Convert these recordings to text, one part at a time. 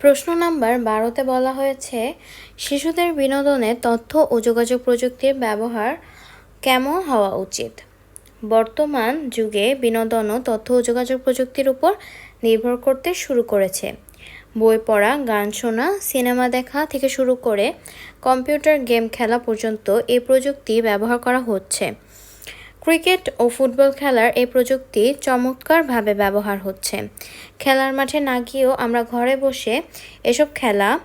প্রশ্ন নাম্বার বারোতে বলা হয়েছে, শিশুদের বিনোদনে তথ্য ও যোগাযোগ প্রযুক্তির ব্যবহার কেমন হওয়া উচিত? বর্তমান যুগে বিনোদন ও তথ্য ও যোগাযোগ প্রযুক্তির উপর নির্ভর করতে শুরু করেছে। বই পড়া, গান শোনা, সিনেমা দেখা থেকে শুরু করে কম্পিউটার গেম খেলা পর্যন্ত এই প্রযুক্তি ব্যবহার করা হচ্ছে। ক্রিকেট ও ফুটবল খেলার এই প্রযুক্তি চমৎকারভাবে ব্যবহার হচ্ছে। খেলার মাঠে না গিয়েও আমরা ঘরে বসে এসব খেলা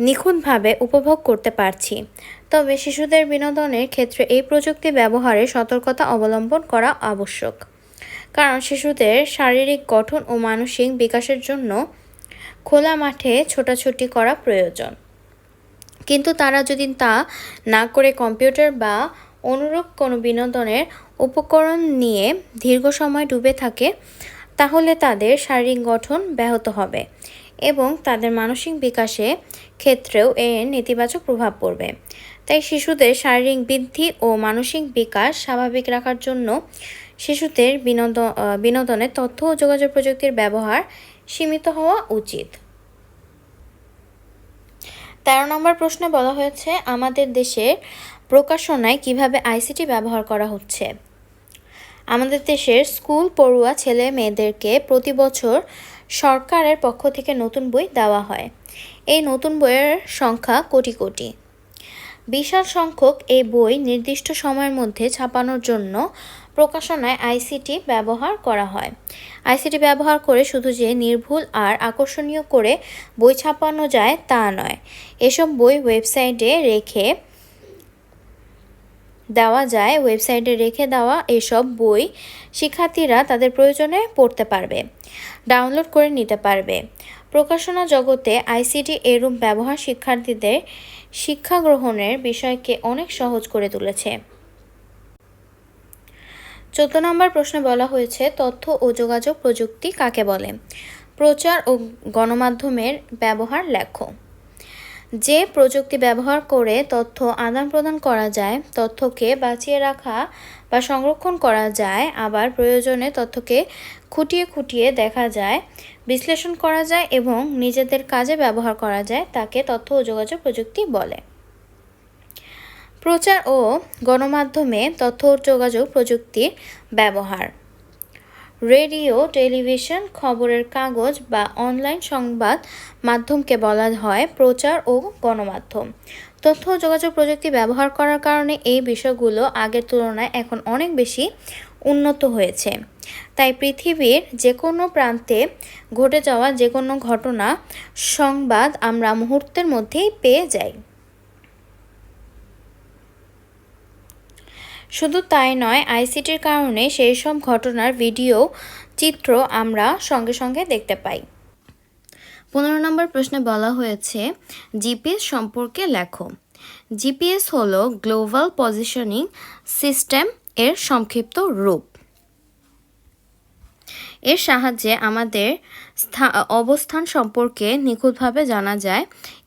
নিখুঁতভাবে উপভোগ করতে পারছি। তবে শিশুদের বিনোদনের ক্ষেত্রে এই প্রযুক্তি ব্যবহারে সতর্কতা অবলম্বন করা আবশ্যক। কারণ শিশুদের শারীরিক গঠন ও মানসিক বিকাশের জন্য খোলা মাঠে ছোটাছুটি করা প্রয়োজন। কিন্তু তারা যদি তা না করে কম্পিউটার বা অনুরূপ কোনো বিনোদনের উপকরণ নিয়ে দীর্ঘ সময় ডুবে থাকে, তাহলে তাদের শারীরিক গঠন ব্যাহত হবে এবং তাদের মানসিক বিকাশে ক্ষেত্রেও এর নেতিবাচক প্রভাব পড়বে। তাই শিশুদের শারীরিক বৃদ্ধি ও মানসিক বিকাশ স্বাভাবিক রাখার জন্য শিশুদের বিনোদন বিনোদনে তথ্য ও যোগাযোগ প্রযুক্তির ব্যবহার সীমিত হওয়া উচিত। তেরো নম্বর প্রশ্নে বলা হয়েছে, আমাদের দেশের প্রকাশনায় কীভাবে আইসিটি ব্যবহার করা হচ্ছে? আমাদের দেশের স্কুল পড়ুয়া ছেলে মেয়েদেরকে প্রতি বছর সরকারের পক্ষ থেকে নতুন বই দেওয়া হয়। এই নতুন বইয়ের সংখ্যা কোটি কোটি। বিশাল সংখ্যক এই বই নির্দিষ্ট সময়ের মধ্যে ছাপানোর জন্য প্রকাশনায় আইসিটি ব্যবহার করা হয়। আইসিটি ব্যবহার করে শুধু যে নির্ভুল আর আকর্ষণীয় করে বই ছাপানো যায় তা নয়। এসব বই ওয়েবসাইটে রেখে দেওয়া যায়, ওয়েবসাইটে রেখে দেওয়া এসব বই শিক্ষার্থীরা তাদের প্রয়োজনে পড়তে পারবে, ডাউনলোড করে নিতে পারবে। প্রকাশনা জগতে আইসিটি এরূপ ব্যবহার শিক্ষার্থীদের শিক্ষা গ্রহণের বিষয়কে অনেক সহজ করে তুলেছে। চোদ্দ নম্বর প্রশ্নে বলা হয়েছে, তথ্য ও যোগাযোগ প্রযুক্তি কাকে বলে? প্রচার ও গণমাধ্যমের ব্যবহার লেখো যে প্রযুক্তি ব্যবহার করে তথ্য আদান প্রদান করা যায়, তথ্যকে বাঁচিয়ে রাখা বা সংরক্ষণ করা যায়, আবার প্রয়োজনে তথ্যকে খুঁটিয়ে খুঁটিয়ে দেখা যায়, বিশ্লেষণ করা যায় এবং নিজেদের কাজে ব্যবহার করা যায়, তাকে তথ্য ও যোগাযোগ প্রযুক্তি বলে। প্রচার ও গণমাধ্যমে তথ্য ও যোগাযোগ প্রযুক্তির ব্যবহার। রেডিও, টেলিভিশন, খবরের কাগজ বা অনলাইন সংবাদ মাধ্যমকে বলা হয় প্রচার ও গণমাধ্যম। তথ্য ও যোগাযোগ প্রযুক্তি ব্যবহার করার কারণে এই বিষয়গুলো আগের তুলনায় এখন অনেক বেশি উন্নত হয়েছে। তাই পৃথিবীর যে কোনো প্রান্তে ঘটে যাওয়া যে কোনো ঘটনা, সংবাদ আমরা মুহূর্তের মধ্যেই পেয়ে যাই। শুধু তাই নয়, আইসিটির কারণে সেই সব ঘটনার ভিডিও, চিত্র আমরা সঙ্গে সঙ্গে দেখতে পাই। পনেরো নম্বর প্রশ্নে বলা হয়েছে, জিপিএস সম্পর্কে লেখো। জিপিএস হলো গ্লোবাল পজিশনিং সিস্টেম এর সংক্ষিপ্ত রূপ। এর সাহায্যে আমাদের অবস্থান সম্পর্কে নিখুঁতভাবে জানা যায়,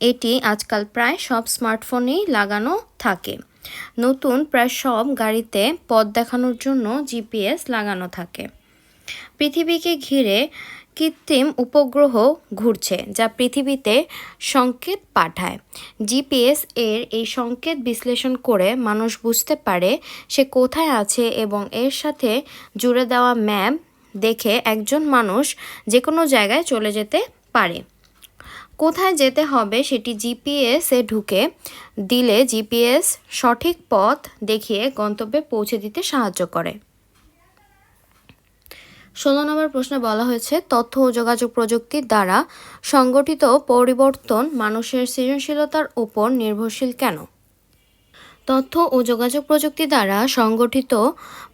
এটি আজকাল প্রায় সব স্মার্টফোনেই লাগানো থাকে। নতুন প্রায় সব গাড়িতে পথ দেখানোর জন্য জিপিএস লাগানো থাকে। পৃথিবীকে ঘিরে কৃত্রিম উপগ্রহ ঘুরছে, যা পৃথিবীতে সংকেত পাঠায়। জিপিএস এর এই সংকেত বিশ্লেষণ করে মানুষ বুঝতে পারে সে কোথায় আছে এবং এর সাথে জুড়ে দেওয়া ম্যাপ দেখে একজন মানুষ যে কোনো জায়গায় চলে যেতে পারে। কোথায় যেতে হবে সেটি জিপিএসে ঢুকে দিলে জিপিএস সঠিক পথ দেখিয়ে গন্তব্যে পৌঁছে দিতে সাহায্য করে। ষোলো নম্বর প্রশ্নে বলা হয়েছে, তথ্য ও যোগাযোগ প্রযুক্তির দ্বারা সংগঠিত পরিবর্তন মানুষের সৃজনশীলতার উপর নির্ভরশীল কেন? তথ্য ও যোগাযোগ প্রযুক্তি দ্বারা সংগঠিত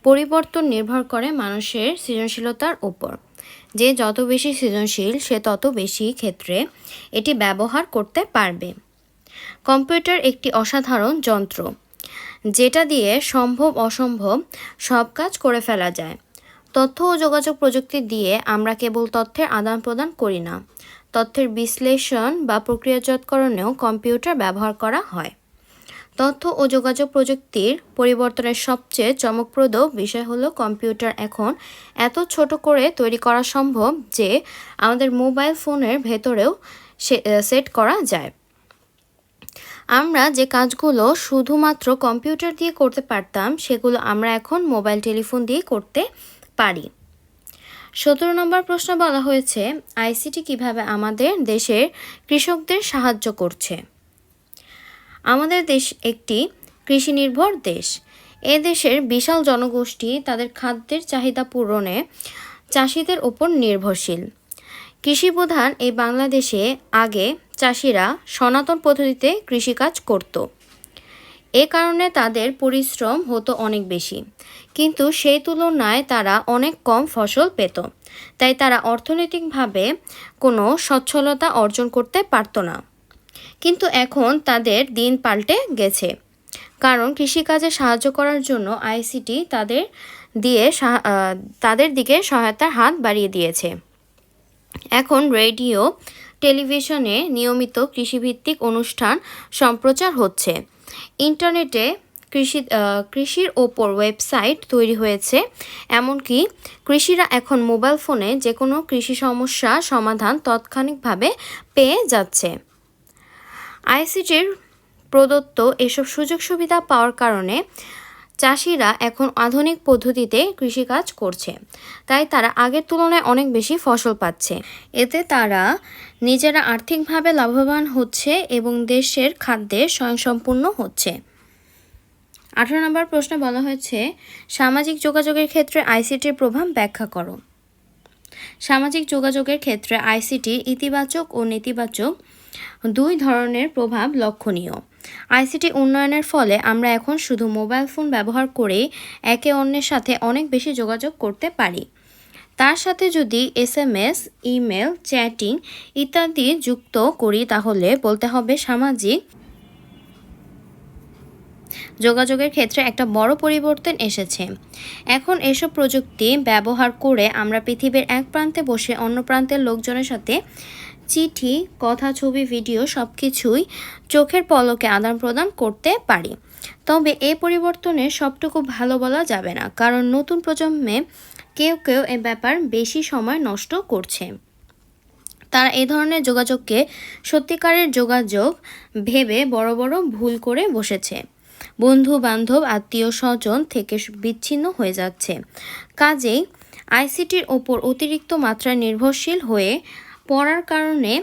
পরিবর্তন নির্ভর করে মানুষের সৃজনশীলতার উপর। যে যত বেশি সৃজনশীল, সে তত বেশি ক্ষেত্রে এটি ব্যবহার করতে পারবে। কম্পিউটার একটি অসাধারণ যন্ত্র, যেটা দিয়ে সম্ভব অসম্ভব সব কাজ করে ফেলা যায়। তথ্য ও যোগাযোগ প্রযুক্তি দিয়ে আমরা কেবল তথ্যের আদান প্রদান করি না। তথ্যের বিশ্লেষণ বা প্রক্রিয়াজাতকরণেও কম্পিউটার ব্যবহার করা হয়। তথ্য ও যোগাযোগ প্রযুক্তির পরিবর্তনের সবচেয়ে চমকপ্রদ বিষয় হলো কম্পিউটার এখন এত ছোট করে তৈরি করা সম্ভব যে আমাদের মোবাইল ফোনের ভেতরেও সেট করা যায়। আমরা যে কাজগুলো শুধুমাত্র কম্পিউটার দিয়ে করতে পারতাম, সেগুলো আমরা এখন মোবাইল টেলিফোন দিয়ে করতে পারি। সতেরো নম্বর প্রশ্ন বলা হয়েছে, আইসিটি কীভাবে আমাদের দেশের কৃষকদের সাহায্য করছে? আমাদের দেশ একটি কৃষি নির্ভর দেশ। এ দেশের বিশাল জনগোষ্ঠী তাদের খাদ্যের চাহিদা পূরণে চাষিদের ওপর নির্ভরশীল। কৃষি প্রধান এই বাংলাদেশে আগে চাষিরা সনাতন পদ্ধতিতে কৃষিকাজ করত। এ কারণে তাদের পরিশ্রম হতো অনেক বেশি। কিন্তু সেই তুলনায় তারা অনেক কম ফসল পেত। তাই তারা অর্থনৈতিকভাবে কোনো সচ্ছলতা অর্জন করতে পারত না। কিন্তু এখন তাদের দিন পাল্টে গেছে। কারণ কৃষিকাজে সাহায্য করার জন্য আইসিটি তাদের দিয়ে তাদের দিকে সহায়তার হাত বাড়িয়ে দিয়েছে। এখন রেডিও, টেলিভিশনে নিয়মিত কৃষিভিত্তিক অনুষ্ঠান সম্প্রচার হচ্ছে। ইন্টারনেটে কৃষি কৃষির ওপর ওয়েবসাইট তৈরি হয়েছে, এমনকি কৃষিরা এখন মোবাইল ফোনে যে কোনো কৃষি সমস্যা সমাধান তাৎক্ষণিকভাবে পেয়ে যাচ্ছে। আইসিটির প্রদত্ত এসব সুযোগ সুবিধা পাওয়ার কারণে চাষিরা এখন আধুনিক পদ্ধতিতে কৃষিকাজ করছে। তাই তারা আগের তুলনায় অনেক বেশি ফসল পাচ্ছে। এতে তারা নিজেরা আর্থিকভাবে লাভবান হচ্ছে এবং দেশের খাদ্যে স্বয়ংসম্পূর্ণ হচ্ছে। আঠারো নম্বর প্রশ্নে বলা হয়েছে, সামাজিক যোগাযোগের ক্ষেত্রে আইসিটির প্রভাব ব্যাখ্যা করো। সামাজিক যোগাযোগের ক্ষেত্রে আইসিটি ইতিবাচক ও নেতিবাচক দুই ধরনের প্রভাব লক্ষণীয়। আইসিটি উন্নয়নের ফলে আমরা এখন শুধু মোবাইল ফোন ব্যবহার করেই একে অন্যের সাথে অনেক বেশি যোগাযোগ করতে পারি। তার সাথে যদি S M S email, chatting ইত্যাদি যুক্ত করি তাহলে বলতে হবে সামাজিক যোগাযোগের ক্ষেত্রে একটা বড় পরিবর্তন এসেছে। এখন এসব প্রযুক্তি ব্যবহার করে আমরা পৃথিবীর এক প্রান্তে বসে অন্য প্রান্তের লোকজনের সাথে চিঠি, কথা, ছবি, ভিডিও সব কিছুই চোখের পলকে আদান প্রদান করতে পারি। তবে এই পরিবর্তনে সবটুকু ভালো বলা যাবে না, কারণ নতুন প্রজন্মে কেউ কেউ এ ব্যাপার বেশি সময় নষ্ট করছে। তারা এই ধরনের যোগাযোগকে সত্যিকারের যোগাযোগ ভেবে বড় বড় ভুল করে বসেছে। বন্ধু, বান্ধব, আত্মীয়, স্বজন থেকে বিচ্ছিন্ন হয়ে যাচ্ছে। কাজেই আইসিটির ওপর অতিরিক্ত মাত্রায় নির্ভরশীল হয়ে পড়ার কারণে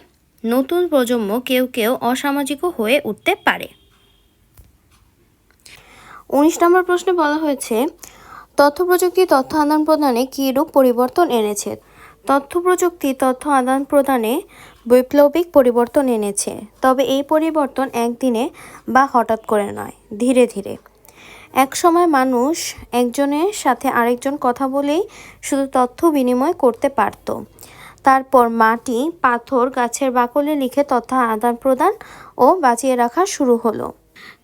নতুন প্রজন্ম কেউ কেউ অসামাজিকও হয়ে উঠতে পারে। উনিশ নম্বর প্রশ্নে বলা হয়েছে, তথ্য প্রযুক্তি তথ্য আদান প্রদানে কীরূপ পরিবর্তন এনেছে? তথ্য প্রযুক্তি তথ্য আদান প্রদানে বৈপ্লবিক পরিবর্তন এনেছে, তবে এই পরিবর্তন একদিনে বা হঠাৎ করে নয়, ধীরে ধীরে। এক সময় মানুষ একজনের সাথে আরেকজন কথা বলেই শুধু তথ্য বিনিময় করতে পারত। তারপর মাটি, পাথর, গাছের বাকলে লিখে তথ্য আদান প্রদান ও বাঁচিয়ে রাখা শুরু হলো।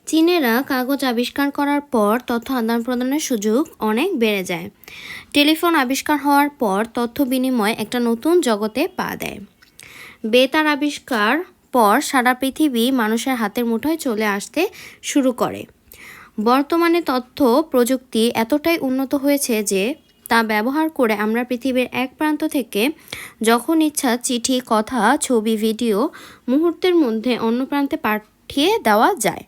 চীনেরা কাগজ আবিষ্কার করার পর তথ্য আদান প্রদানের সুযোগ অনেক বেড়ে যায়। টেলিফোন আবিষ্কার হওয়ার পর তথ্য বিনিময় একটা নতুন জগতে পা দেয়। বেতার আবিষ্কার পর সারা পৃথিবী মানুষের হাতের মুঠোয় চলে আসতে শুরু করে। বর্তমানে তথ্য প্রযুক্তি এতটাই উন্নত হয়েছে যে তা ব্যবহার করে আমরা পৃথিবীর এক প্রান্ত থেকে যখন ইচ্ছা চিঠি, কথা, ছবি, ভিডিও মুহূর্তের মধ্যে অন্য প্রান্তে পাঠিয়ে দেওয়া যায়।